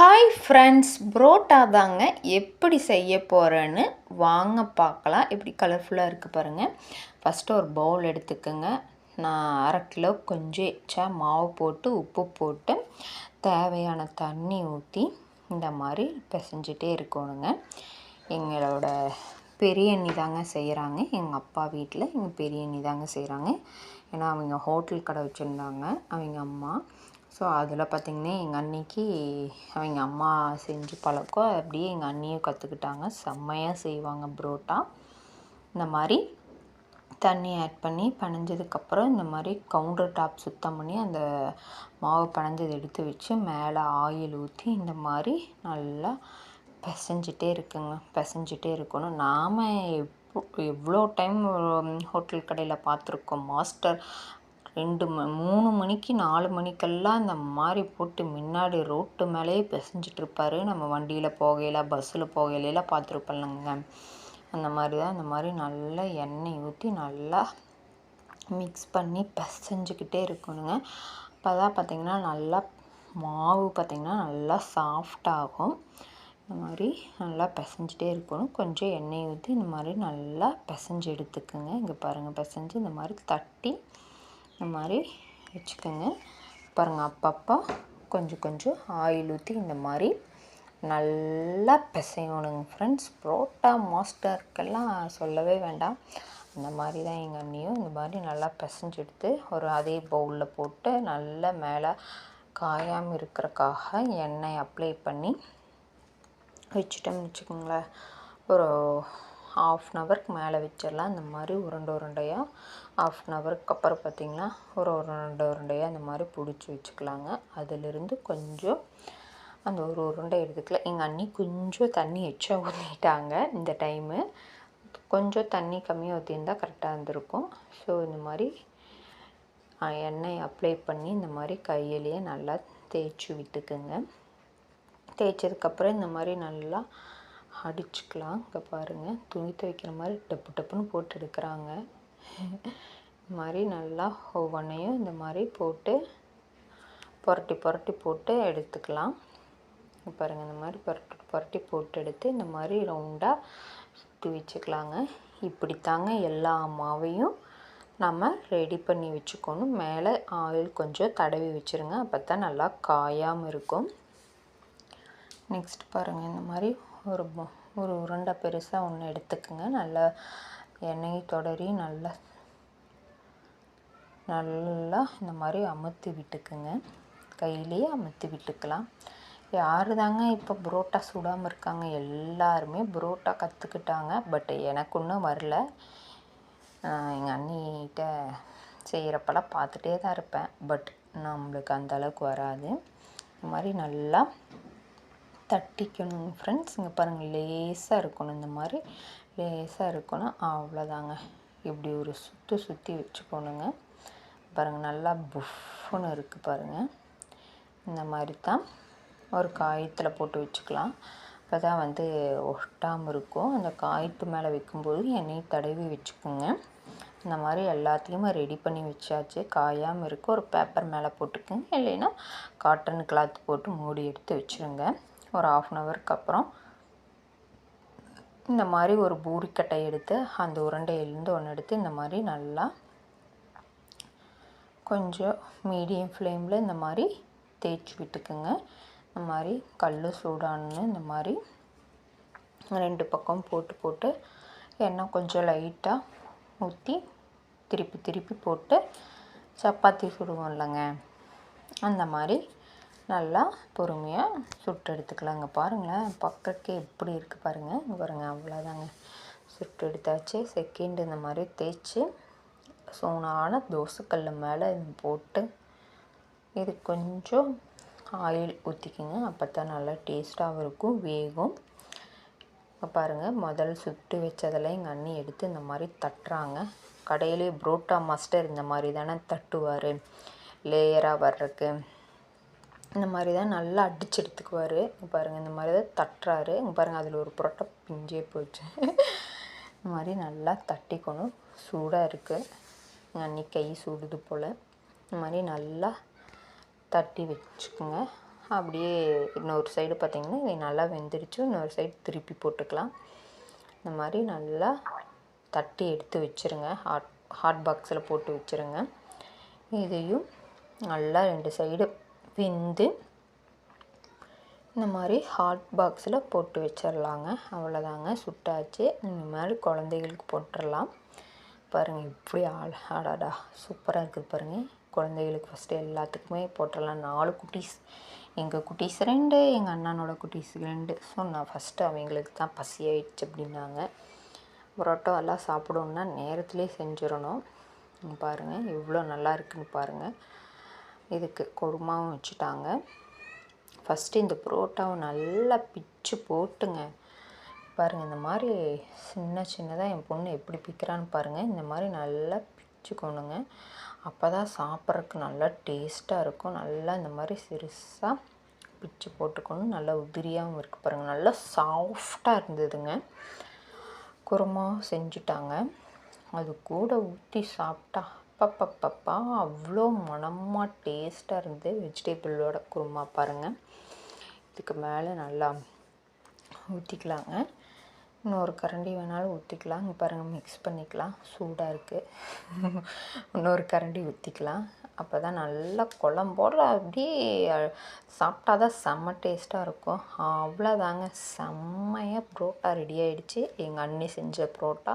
Hi friends parotta தாங்க எப்படி செய்ய போகிறேன்னு வாங்க பார்க்கலாம். எப்படி கலர்ஃபுல்லாக இருக்குது பாருங்கள் ஃபஸ்ட்டு ஒரு பவுல் எடுத்துக்கோங்க. நான் அரை கிலோ கொஞ்சம் எச்சா மாவு போட்டு உப்பு போட்டு தேவையான தண்ணி ஊற்றி இந்த மாதிரி பிசைஞ்சிட்டே இருக்கணுங்க. எங்களோட பெரியண்ணி தாங்க செய்கிறாங்க எங்கள் அப்பா வீட்டில் எங்கள் பெரிய அண்ணி தாங்க செய்கிறாங்க ஏன்னா அவங்க ஹோட்டல் கடை வச்சுருந்தாங்க. அவங்க அம்மா ஸோ அதில் பார்த்திங்கன்னா எங்கள் அன்னிக்கு அவங்க அம்மா செஞ்சு பழக்கம் அப்படியே எங்கள் அண்ணியும் கற்றுக்கிட்டாங்க செம்மையாக செய்வாங்க புரோட்டா. இந்த மாதிரி தண்ணி ஆட் பண்ணி பனைஞ்சதுக்கப்புறம் இந்த மாதிரி கவுண்டர் டாப் சுத்தம் பண்ணி அந்த மாவு பனைஞ்சது எடுத்து வச்சு மேலே ஆயில் ஊற்றி இந்த மாதிரி நல்லா பிசைஞ்சிட்டே இருக்குங்க. பிசைஞ்சிட்டே இருக்கணும். நாம் எப்போ எவ்வளோ டைம் ஹோட்டல் கடையில் பார்த்துருக்கோம் மாஸ்டர் ரெண்டு ம மூணு மணிக்கு நாலு மணிக்கெல்லாம் இந்த மாதிரி போட்டு முன்னாடி ரோட்டு மேலேயே பிசைஞ்சிட்டு இருப்பார் நம்ம வண்டியில் போகையில் பஸ்ஸில் போகையிலலாம் பார்த்துருப்போம்லங்க அந்த மாதிரி தான் இந்த மாதிரி நல்லா எண்ணெய் ஊற்றி நல்லா மிக்ஸ் பண்ணி பிசைஞ்சிக்கிட்டே இருக்கணுங்க. அப்போ தான் பார்த்திங்கன்னா நல்லா மாவு பார்த்திங்கன்னா நல்லா சாஃப்டாகும் இந்த மாதிரி நல்லா பிசைஞ்சிட்டே இருக்கணும். கொஞ்சம் எண்ணெய் ஊற்றி இந்த மாதிரி நல்லா பிசைஞ்சு எடுத்துக்கோங்க. இங்கே பாருங்கள் பிசைஞ்சு இந்த மாதிரி தட்டி இந்த மாதிரி வச்சுக்கோங்க. பாருங்கள் அப்பப்போ கொஞ்சம் கொஞ்சம் ஆயில் ஊற்றி இந்த மாதிரி நல்லா பிசையணுங்க ஃப்ரெண்ட்ஸ் புரோட்டா மாஸ்டருக்கெல்லாம் சொல்லவே வேண்டாம். அந்த மாதிரி தான் எங்கள் அண்ணியும் இந்த மாதிரி நல்லா பிசைஞ்சு எடுத்து ஒரு அதே பவுலில் போட்டு நல்லா மேலே காயாமல் இருக்கிறக்காக எண்ணெய் அப்ளை பண்ணி வச்சுட்டோம்னு வச்சுக்கோங்களேன். ஒரு ஆஃப் அன் ஹவருக்கு மேலே வச்சிடலாம். இந்த மாதிரி உருண்டை உருண்டையாக ஆஃப் அன் ஹவருக்கு அப்புறம் பார்த்திங்கன்னா ஒரு உருண்டை உருண்டையாக இந்த மாதிரி பிடிச்சி வச்சுக்கலாங்க. அதிலிருந்து கொஞ்சம் அந்த ஒரு உருண்டை எடுத்துக்கலாம். எங்கள் அண்ணி கொஞ்சம் தண்ணி எச்சா ஊற்றிட்டாங்க இந்த டைமு கொஞ்சம் தண்ணி கம்மியாக ஊற்றியிருந்தால் கரெக்டாக இருந்திருக்கும். ஸோ இந்த மாதிரி எண்ணெய் அப்ளை பண்ணி இந்த மாதிரி கையிலேயே நல்லா தேய்ச்சி விட்டுக்குங்க. தேய்ச்சதுக்கப்புறம் இந்த மாதிரி நல்லா அடிச்சுக்கலாம். இங்கே பாருங்கள் துணி துவைக்கிற மாதிரி டப்பு டப்புன்னு போட்டு எடுக்கிறாங்க. இந்த மாதிரி நல்லா ஒவ்வொன்றையும் இந்த மாதிரி போட்டு புரட்டி புரட்டி போட்டு எடுத்துக்கலாம். பாருங்கள் இந்த மாதிரி புரட்டி புரட்டி போட்டு எடுத்து இந்த மாதிரி ரவுண்டாக துவிச்சுக்கலாங்க இப்படி இப்படித்தாங்க எல்லா மாவையும் நம்ம ரெடி பண்ணி வச்சுக்கணும். மேலே ஆயில் கொஞ்சம் தடவி வச்சுருங்க அப்போ தான் நல்லா காயாமல் இருக்கும். நெக்ஸ்ட் பாருங்கள் இந்த மாதிரி ஒரு ஒரு உருண்டை பெருசாக ஒன்று எடுத்துக்கோங்க. நல்லா எண்ணெய் தொடரி நல்லா நல்லா இந்த மாதிரி அமுத்தி விட்டுக்குங்க. கையிலேயே அமுத்தி விட்டுக்கலாம். யார் தாங்க இப்போ புரோட்டா சுடாமல் இருக்காங்க? எல்லாருமே புரோட்டா கற்றுக்கிட்டாங்க பட் எனக்கு ஒன்றும் வரல. எங்கள் அண்ணிகிட்ட செய்கிறப்பெல்லாம் பார்த்துட்டே தான் இருப்பேன். பட் நம்மளுக்கு அந்த அளவுக்கு வராது. இந்த மாதிரி நல்லா தட்டிக்கணும் ஃப்ரெண்ட்ஸ் இங்கே பாருங்கள் லேசாக இருக்கணும் இந்த மாதிரி. லேசாக இருக்கணும். அவ்வளோதாங்க இப்படி ஒரு சுற்றி சுற்றி வச்சுக்கணுங்க. பாருங்கள் நல்லா புஃப்னு இருக்குது பாருங்கள் இந்த மாதிரி தான் ஒரு காயத்தில் போட்டு வச்சுக்கலாம். அப்போ தான் வந்து ஒட்டாமல் இருக்கும். அந்த காயத்து மேலே வைக்கும்போது எண்ணெய் தடவி வச்சுக்கோங்க. இந்த மாதிரி எல்லாத்தையுமே ரெடி பண்ணி வச்சாச்சு. காயாமல் இருக்க. ஒரு பேப்பர் மேலே போட்டுக்கோங்க. இல்லைன்னா காட்டன் கிளாத் போட்டு மூடி எடுத்து வச்சுருங்க. ஒரு ஆஃப் அன் ஹவருக்கு அப்புறம் இந்த மாதிரி ஒரு பூரிக்கட்டை எடுத்து அந்த உருண்டையிலேருந்து ஒன்று எடுத்து இந்த மாதிரி நல்லா கொஞ்சம் மீடியம் ஃப்ளேமில் இந்த மாதிரி தேய்ச்சி விட்டுக்குங்க. இந்த மாதிரி கல் சூடானு இந்த மாதிரி ரெண்டு பக்கம் போட்டு போட்டு எண்ணெய் கொஞ்சம் லைட்டாக ஊற்றி திருப்பி திருப்பி போட்டு சப்பாத்தி சுடுவோம் இல்லைங்க. அந்த மாதிரி நல்லா பொறுமையாக சுட்டு எடுத்துக்கலாங்க. பாருங்களேன் பக்கக்கே எப்படி இருக்குது பாருங்கள் இங்கே பாருங்கள் அவ்வளோதாங்க சுட்டு எடுத்தாச்சு. செகண்ட் இந்த மாதிரி தேய்ச்சி சூனான தோசைக்கல்ல மேலே போட்டு இது கொஞ்சம் ஆயில் ஊற்றிக்கிங்க அப்போ தான் நல்லா டேஸ்ட்டாகவும் இருக்கும் வேகும். இப்போ பாருங்கள் முதல் சுட்டு வச்சதில் எங்கள் அண்ணி எடுத்து இந்த மாதிரி தட்டுறாங்க. கடையிலே புரோட்டா மாஸ்டர் இந்த மாதிரி தானே தட்டுவார். லேயராக வர்றதுக்கு. இந்த மாதிரி தான் நல்லா அடிச்சு எடுத்துக்குவார். பாருங்கள் இந்த மாதிரி தான் தட்டுறாரு. இங்கே பாருங்கள் அதில் ஒரு புரோட்டா பிஞ்சே போச்சு. இந்த மாதிரி நல்லா தட்டிக்கணும். சூடாக இருக்குது எங்கள் அண்ணி கை சூடுது போல். இந்த மாதிரி நல்லா தட்டி வச்சுக்கோங்க. அப்படியே இன்னொரு சைடு பார்த்திங்கன்னா இதை நல்லா வெந்துடுச்சு இன்னொரு சைடு திருப்பி போட்டுக்கலாம். இந்த மாதிரி நல்லா தட்டி எடுத்து வச்சுருங்க. ஹாட் ஹாட் பாக்ஸில் போட்டு வச்சுருங்க. இதையும் நல்லா ரெண்டு சைடு வெந்து இந்த மாதிரி ஹாட் பாக்ஸில் போட்டு வச்சிடலாங்க அவ்வளோதாங்க சுட்டாச்சு. இந்த மாதிரி குழந்தைகளுக்கு போட்டுடலாம் பாருங்கள் இப்படி ஆள் ஆடாடா. சூப்பராக இருக்குது பாருங்கள் குழந்தைகளுக்கு ஃபஸ்ட்டு எல்லாத்துக்குமே போட்டுடலாம் நாலு குட்டீஸ். எங்கள் குட்டீஸ் ரெண்டு எங்கள் அண்ணனோட குட்டீஸ் ரெண்டு. ஸோ நான் ஃபஸ்ட்டு அவங்களுக்கு தான் பசி ஆயிடுச்சு அப்படின்னாங்க. புரோட்டா எல்லாம் சாப்பிடணுன்னா நேரத்துலேயே செஞ்சிடணும். பாருங்கள் எவ்வளோ நல்லா இருக்குன்னு பாருங்கள் இதுக்கு குருமாவும் வச்சுட்டாங்க. ஃபஸ்ட்டு இந்த புரோட்டாவை நல்லா பிச்சு போட்டுங்க. பாருங்கள் இந்த மாதிரி சின்ன சின்னதாக என் பொண்ணு எப்படி பிக்கிறான்னு பாருங்கள் இந்த மாதிரி நல்லா பிச்சுக்கணுங்க. அப்போ தான் சாப்பிட்றதுக்கு நல்லா டேஸ்ட்டாக இருக்கும். நல்லா இந்த மாதிரி சிறுசாக பிச்சு போட்டுக்கணும் நல்லா உதிரியாகவும் இருக்குது பாருங்கள் நல்லா சாஃப்டாக இருந்ததுங்க. குருமா செஞ்சுட்டாங்க. அது கூட ஊற்றி சாப்பிட்டா அப்பப்பப்பப்பா அவ்வளோ மணமாக டேஸ்ட்டாக இருந்து வெஜிடேபிளோட குருமா பாருங்கள் இதுக்கு மேலே நல்லா ஊற்றிக்கலாங்க இன்னொரு கரண்டி வேணாலும் ஊற்றிக்கலாம் இங்கே பாருங்கள் மிக்ஸ் பண்ணிக்கலாம். சூடாக இருக்குது இன்னொரு கரண்டி ஊற்றிக்கலாம் அப்போ தான் நல்லா குழம்போட அப்படியே சாப்பிட்டா தான் செம்ம டேஸ்ட்டாக இருக்கும். அவ்வளோதாங்க செம்மையாக புரோட்டா ரெடி ஆகிடுச்சு எங்கள் அண்ணி செஞ்ச புரோட்டா.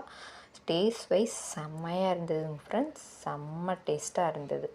டேஸ்ட் வைஸ் செம்மையாக இருந்ததுங்க ஃப்ரெண்ட்ஸ் செம்ம டேஸ்ட்டாக இருந்தது.